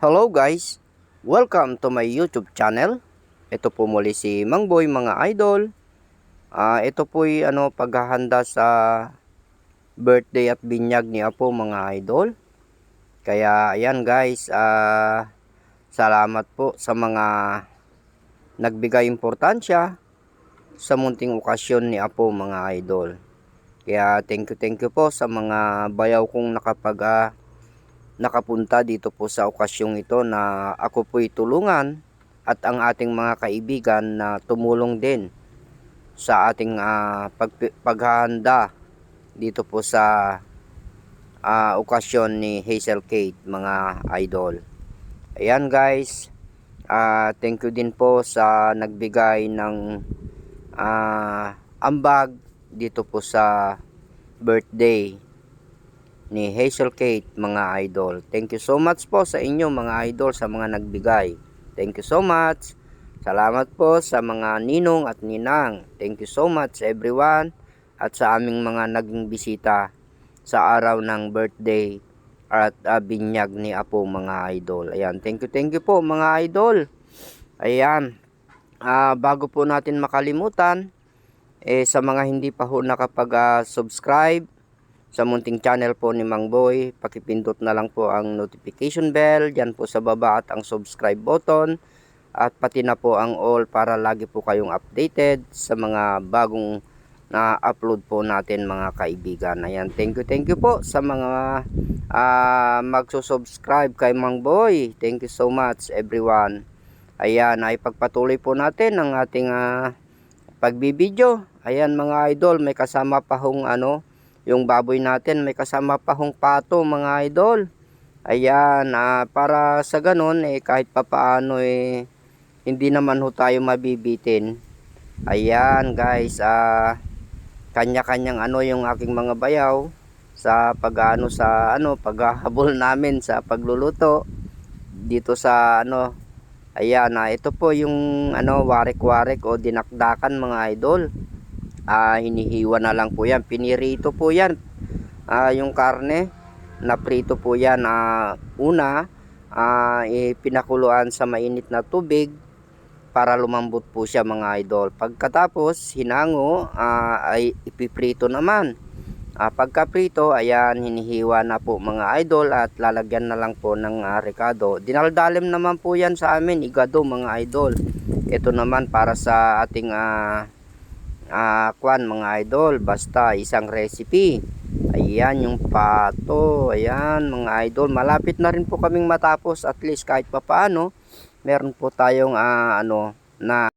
Hello guys! Welcome to my YouTube channel. Ito po muli si Mangboy mga idol. Ah, ito po'y ano paghahanda sa birthday at binyag ni Apo mga idol. Kaya ayan guys, ah salamat po sa mga nagbigay importansya sa munting okasyon ni Apo mga idol. Kaya thank you thank you po sa mga bayaw kong nakapag ah, nakapunta dito po sa okasyong ito na ako po'y tulungan at ang ating mga kaibigan na tumulong din sa ating ah, pag, paghahanda dito po sa ah, okasyon ni Hazel Kate mga idol. Ayan guys, ah, thank you din po sa nagbigay ng ah, ambag dito po sa birthday ni Hazel Kate mga idol. Thank you so much po sa inyo mga idol sa mga nagbigay. Thank you so much. Salamat po sa mga ninong at ninang. Thank you so much everyone at sa aming mga naging bisita sa araw ng birthday at uh, binyag ni Apo mga idol. Ayan, thank you, thank you po mga idol. Ayan, ah, bago po natin makalimutan, eh, sa mga hindi pa ho nakapag-subscribe, sa munting channel po ni Mang Boy. Pakipindot na lang po ang notification bell dyan po sa baba at ang subscribe button at pati na po ang all para lagi po kayong updated sa mga bagong na upload po natin mga kaibigan. Ayan, thank you, thank you po sa mga uh, magsusubscribe kay Mang Boy. Thank you so much everyone. Ayan, ay pagpatuloy po natin ang ating uh, pagbibideo. Ayan mga idol, may kasama pa hong ano, yung baboy natin may kasama pa hong pato mga idol. Ayan ah, para sa ganun eh kahit papaano eh hindi naman ho tayo mabibitin. Ayan guys ah, kanya-kanyang ano yung aking mga bayaw sa pagano sa ano paghahabol namin sa pagluluto dito sa ano. Ayan ah, ito po yung ano warik-warik o dinakdakan mga idol ah, hinihiwa na lang po yan. Pinirito po yan. Ah, yung karne na prito po yan. Ah, una ah, pinakuluan sa mainit na tubig para lumambot po siya mga idol. Pagkatapos hinango ah, ay ipiprito naman. Ah, pagkaprito ayan hinihiwa na po mga idol at lalagyan na lang po ng ah, rekado. Dinaldalim naman po yan sa amin igado mga idol. Ito naman para sa ating ah, uh, kwan mga idol basta isang recipe. Ayan yung pato ayan mga idol. Malapit na rin po kaming matapos at least kahit papaano meron po tayong uh, ano na